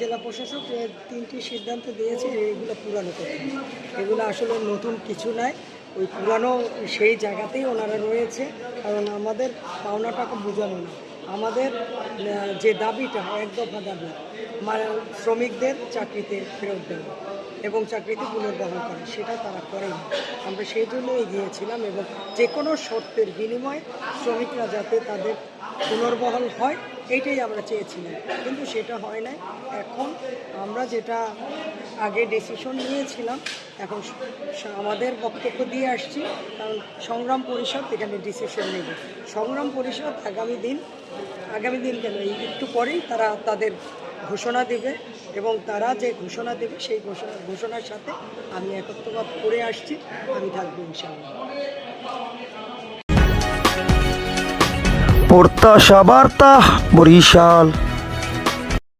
জেলা প্রশাসক তিনটি সিদ্ধান্ত দিয়েছে যে এগুলো পুরানো করতে। এগুলো আসলে নতুন কিছু নাই ওই পুরানো সেই জায়গাতেই ওনারা রয়েছে। কারণ আমাদের পাওনা টাকা বোঝানো না। আমাদের যে দাবিটা, এক দফা দাবি মানে শ্রমিকদের চাকরিতে ফেরত দেওয়া এবং চাকরিতে পুনর্বহাল করে, সেটা তারা করেন। আমরা সেই জন্যই গিয়েছিলাম এবং যে কোনো শর্তের বিনিময়ে শ্রমিকরা যাতে তাদের পুনর্বহাল হয় এইটাই আমরা চেয়েছিলাম, কিন্তু সেটা হয় নাই। এখন আমরা যেটা আগে ডিসিশন নিয়েছিলাম, এখন আমাদের বক্তব্য দিয়ে আসছি, কারণ সংগ্রাম পরিষদ এখানে ডিসিশন নেবে। সংগ্রাম পরিষদ আগামী দিন আগামী দিন কেন? একটু পরেই তারা তাদের ঘোষণা দেবে এবং তারা যে ঘোষণা দেবে, সেই ঘোষণা, ঘোষণার সাথে আমি একত্রবাদ করে আসছি। আমি থাকব ইনশাআল্লাহ। প্রত্যাশা বার্তা বরিশাল।